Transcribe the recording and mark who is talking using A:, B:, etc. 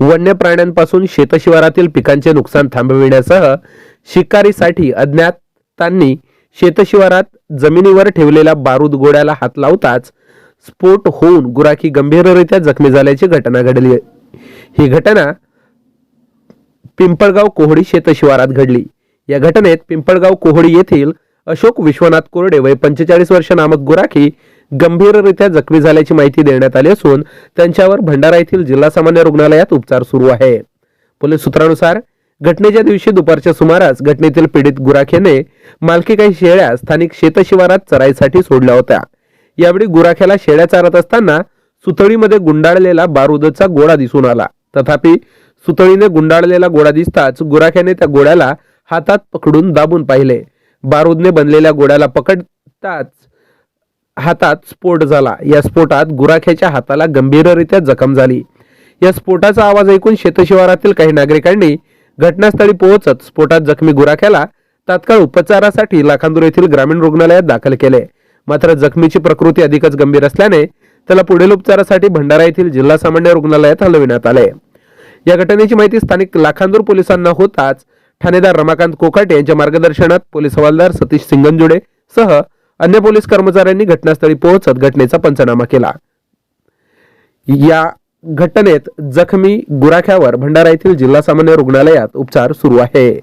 A: वन्य प्राण्यांपासून शेतशिवारातील पिकांचे नुकसान थांबविण्यासह शिकारीसाठी अज्ञातांनी शेतशिवारात जमिनीवर ठेवलेल्या बारूद गोड्याला हात लावताच स्फोट होऊन गुराखी गंभीररित्या जखमी झाल्याची घटना घडली. ही घटना पिंपळगाव कोहडी शेतशिवारात घडली. या घटनेत पिंपळगाव कोहडी येथील अशोक विश्वनाथ कोरडे वय पंचेचाळीस वर्ष नामक गुराखी गंभीररित्या जखमी झाल्याची माहिती देण्यात आली असून त्यांच्यावर भंडारा येथील जिल्हा सामान्य रुग्णालयात उपचार सुरू आहे. पोलीस सूत्रानुसार घटनेच्या दिवशी दुपारच्या सुमारास घटनेतील पीडित गुराख्याने मालकी काही शेळ्या स्थानिक शेतशिवारात चराईसाठी सोडल्या होत्या. यावेळी गुराख्याला शेळ्या चारत असताना सुतळीमध्ये गुंडाळलेला बारुदचा गोळा दिसून आला. तथापि सुतळीने गुंडाळलेला गोळा दिसताच गुराख्याने त्या गोळ्याला हातात पकडून दाबून पाहिले. बारूदने बनलेल्या गोळ्याला पकडताच हातात स्फोट झाला. या स्फोटात गुराख्याच्या हाताला गंभीररित्या जखम झाली. या स्फोटाचा आवाज ऐकून शेतशिवारातील काही नागरिकांनी घटनास्थळी पोहोचत स्फोटात जखमी गुराख्याला तात्काळ उपचारासाठी लाखांदूर येथील ग्रामीण रुग्णालयात दाखल केले. मात्र जखमीची प्रकृती अधिकच गंभीर असल्याने त्याला पुढील उपचारासाठी भंडारा येथील जिल्हा सामान्य रुग्णालयात हलविण्यात आले. या घटनेची माहिती स्थानिक लाखांदूर पोलिसांना होताच ठाणेदार रमाकांत कोकाटे यांच्या मार्गदर्शनात पोलीस हवालदार सतीश सिंगनजुडे सह अन्य पोलीस कर्मचाऱ्यांनी घटनास्थळी पोहोचत घटनेचा पंचनामा केला. या घटनेत जखमी गुराख्यावर भंडारा येथील जिल्हा सामान्य रुग्णालयात उपचार सुरू आहे.